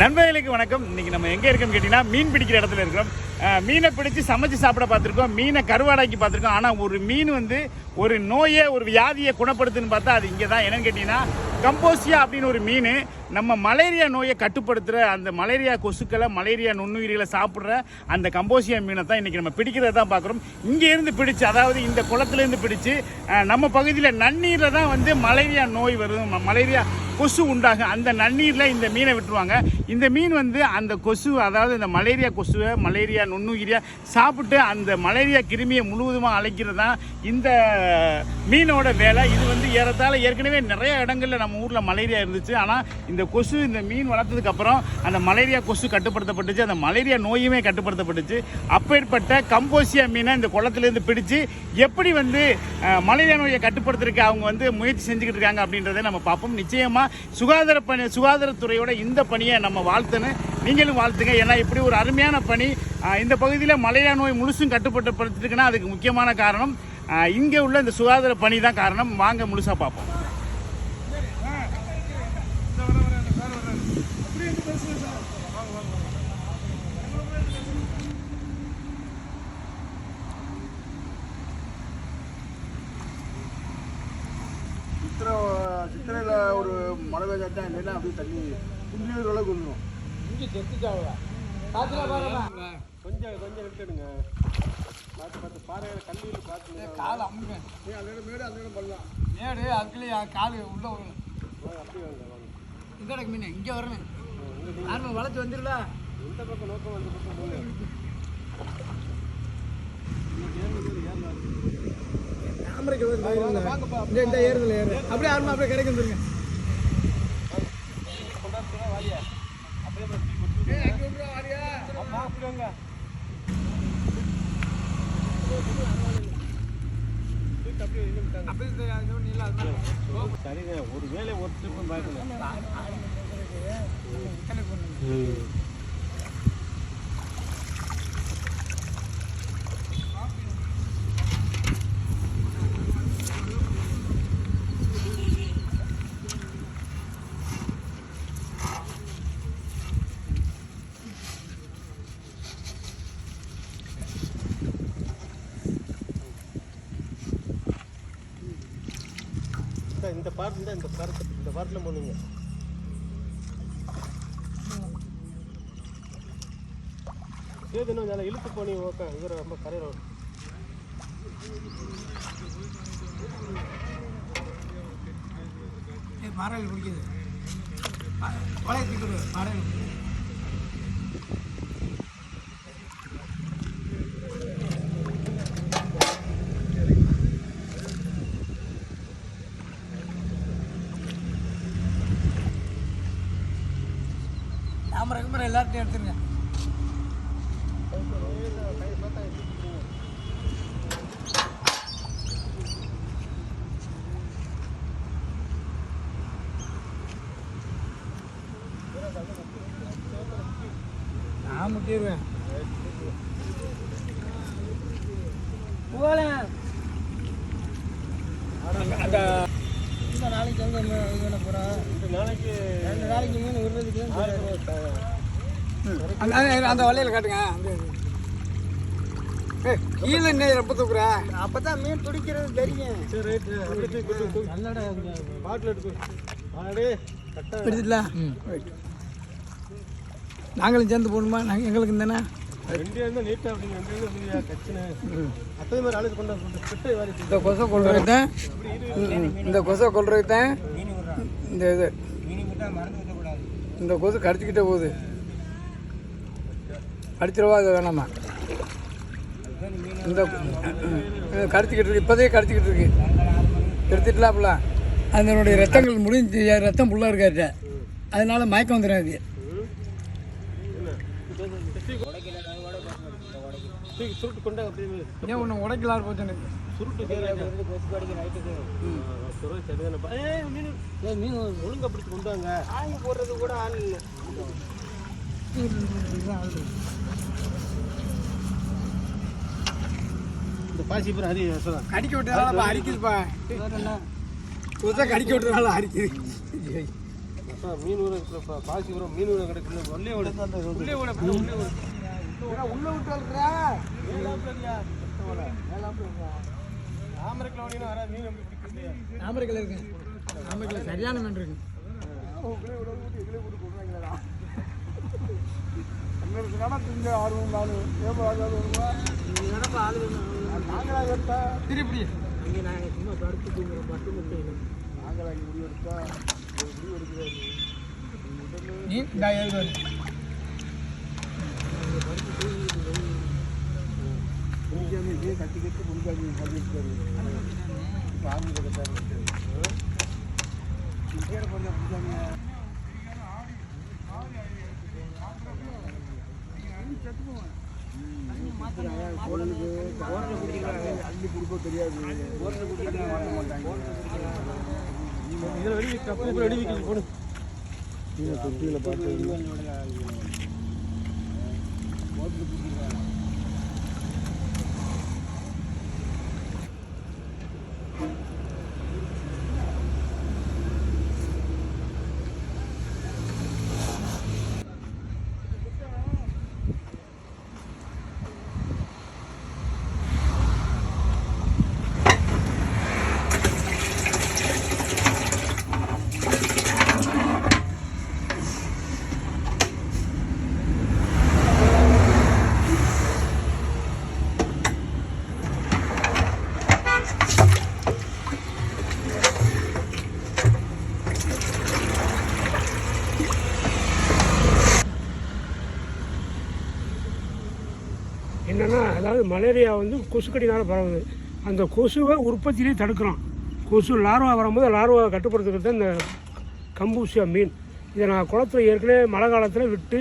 நண்பர்களுக்கு வணக்கம். இன்னைக்கு நம்ம எங்க இருக்கோம்னு கேட்டீங்கன்னா மீன் பிடிக்கிற இடத்துல இருக்கிறோம். மீனை பிடிச்சு சமைச்சு சாப்பிட பார்த்துருக்கோம். மீனை கருவாடாக்கி பார்த்துருக்கோம். ஆனால் ஒரு மீன் வந்து ஒரு நோயை ஒரு வியாதியை குணப்படுத்துன்னு பார்த்தா அது இங்கே தான் என்னன்னு கேட்டிங்கன்னா கம்போசியா அப்படின்னு ஒரு மீன் நம்ம மலேரியா நோயை கட்டுப்படுத்துகிற அந்த மலேரியா கொசுக்களை மலேரியா நுண்ணுயிரிகளை சாப்பிட்ற அந்த கம்போசியா மீனை தான் இன்றைக்கி நம்ம பிடிக்கிறத தான் பார்க்குறோம். இங்கேருந்து பிடிச்சு அதாவது இந்த குளத்துலேருந்து பிடிச்சு நம்ம பகுதியில் நன்னீரில் தான் வந்து மலேரியா நோய் வரும். மலேரியா கொசு உண்டாகும். அந்த நன்னீரில் இந்த மீனை விட்டுருவாங்க. இந்த மீன் வந்து அந்த கொசு அதாவது இந்த மலேரியா கொசுவை மலேரியா நுண்ணுயிரியாக சாப்பிட்டு அந்த மலேரியா கிருமியை முழுவதுமாக அழைக்கிறது தான் இந்த மீனோட வேலை. இது வந்து ஏறத்தாழ ஏற்கனவே நிறைய இடங்களில் நம்ம ஊரில் மலேரியா இருந்துச்சு. ஆனால் இந்த கொசு இந்த மீன் வளர்த்ததுக்கப்புறம் அந்த மலேரியா கொசு கட்டுப்படுத்தப்பட்டுச்சு. அந்த மலேரியா நோயுமே கட்டுப்படுத்தப்பட்டுச்சு. அப்பேற்பட்ட கம்போசியா மீனை இந்த குளத்துலேருந்து பிடிச்சு எப்படி வந்து மலேரியா நோயை கட்டுப்படுத்துறதுக்கு அவங்க வந்து முயற்சி செஞ்சுக்கிட்டு இருக்காங்க அப்படின்றத நம்ம பார்ப்போம். நிச்சயமாக சுகாதார பணி சுகாதாரத்துறையோட இந்த பணியை நம்ம வாழ்த்துன்னு நீங்களும் வாழ்த்துங்க. ஏன்னா இப்படி ஒரு அருமையான பணி இந்த பகுதியில் மலேரியா நோய் முழுசும் கட்டுப்பட்டுப்படுத்திருக்குன்னா அதுக்கு முக்கியமான காரணம் இங்கே உள்ள இந்த சுகாதார பணி தான் காரணம். வாங்க முழுசாக பார்ப்போம். சித்திரை சித்திரையில் ஒரு மழை பெய்ஞ்சாதான் இல்லைன்னா அப்படியே தண்ணி குண்டியூர் அளவுக்கு வந்துடும் கொஞ்சம் கொஞ்சம் விட்டுடுங்க பார்த்து பார்த்து பாறையில் கல்லூரியில் பார்த்து கால் அமுங்க நீ அந்த இடம் மேடு அந்த இடம் பண்ணலாம். மேடு அதுக்குள்ளே கால் உள்ள வரணும் வாங்க, அப்படியே வாங்க இங்கே கிடக்கு மீன் இங்கே வரணும். ஆர்ம வளைச்சு வந்துடல இந்த பக்கம் நோக்கம் அந்த பக்கம் போங்க. தாமரைக்கு வாங்கப்பா இந்த ஏறுதல ஏறு. அப்படியே ஆர்மா அப்படியே கிடைக்கும் சரிங்க ஒரு வேலை ஒரு ட்ரிப்பும் பார்க்கல இந்த பார்ட் இந்த பார்ட் இந்த பார்ட்டில் போனீங்க ஏது இன்னும் நல்லா இழுத்து போனி ஓகே. இவர் ரொம்ப கரையில் மரம் பிடிக்குது வளைய தூக்கிடு மரம் தாமரை கேமரா கேமரா எல்லார்ட்டையும் எடுத்துருங்க. நான் முட்டிடுவேன் போகலாம் அந்த இந்த நாளைக்கு எங்கே இது பண்ண போகிறோம் நாளைக்கு ரெண்டு நாளைக்கு மீன் விடுறதுக்கு அந்த அந்த வலையில் காட்டுங்க. கீழே என்ன ரொம்ப தூக்குற? அப்பதான் மீன் துடிக்கிறது தெரியும். சரி ரைட்டு அப்படியே கொடுத்து நல்லடா பாட்டில் எடுத்து ஆடே கரெக்டாக நாங்களும் சேர்ந்து போகணுமா? நாங்கள் எங்களுக்கு தானே இந்த கொசை கொள்றது தான் இந்த கொசை கொள்றது தான் இந்த இது இந்த கொசு கடிச்சிக்கிட்டே போகுது. கடிச்சிடவா அது வேணாமா? இந்த கடிச்சிக்கிட்டு இருக்கு. இப்போதே கடிச்சிக்கிட்டு இருக்கு. எடுத்துட்டலாம்ல அதனுடைய ரத்தங்கள் முடிஞ்சு ரத்தம் ஃபுல்லாக இருக்காது அதனால மயக்கம் வந்துடாது தூக்கி சுருட்டு கொண்டு அப்படியே ஏன் ஒன்று உடைக்கலாம் போச்சு எனக்கு சுருட்டு மீன். ஒழுங்கா பிடிச்சி கொண்டு வாங்க. ஆங்கி போடுறது கூட ஆள் இல்லை. இந்த பாசி பேர் ஹரி சொல்லலாம் கடிக்க விட்டதால அரிக்குதுப்பா. புதுசாக கடிக்க விட்டதால அரிக்குது. மீன் ஊற பாசி வரும் மீன் ஊற கிடக்குல உள்ளே ஓடு. உள்ளே ஓட. உள்ளே ஓடு. உள்ள விட்டு பிடிக்கிறது தாமரைக்கில் இருக்கு தாமரைக்கில் சரியான மீன் இருக்கு. ஆர்வம் ஆகாது வருவா நாங்களா எடுத்தா திருப்பி நாங்களா இங்கே முடிவு எடுத்தா ஒரு முடிவு எடுக்கிறாரு நீ இந்த எழுது புரிஞ்சாமி இதே கட்டி கட்டி புரிஞ்சாமி பண்ணிருக்காரு ஆர்மி கட்டாரு பேரை புரிஞ்சாமியா குழந்தைக்கு அள்ளி கொடுக்க தெரியாது இதில் வெடி கப்பு வைக்கல போடு தொட்டியில் பார்த்து என்னென்னா அதாவது மலேரியா வந்து கொசுக்கடினால் பரவுது. அந்த கொசுவை உற்பத்தியிலே தடுக்கிறோம் கொசு லார்வா வரும்போது லார்வா கட்டுப்படுத்துக்கிறது தான் இந்த கம்பூசியா மீன். இதை நான் குளத்துல ஏற்கனவே மழை காலத்தில் விட்டு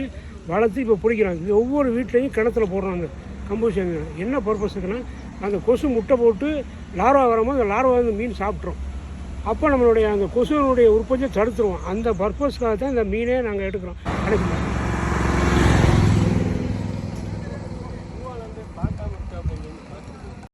வளர்த்து இப்போ பிடிக்கிறோம் இது ஒவ்வொரு வீட்லேயும் கிணத்துல போடுறாங்க கம்பூசியா மீன். என்ன பர்பஸுக்குன்னா அந்த கொசு முட்டை போட்டு லார்வா வரும்போது அந்த லார்வா வந்து மீன் சாப்பிட்றோம் அப்போ நம்மளுடைய அந்த கொசுவினுடைய உற்பத்தியை தடுத்துருவோம். அந்த பர்பஸ்க்காக தான் இந்த மீனே நாங்கள் எடுக்கிறோம். கிடைக்கும்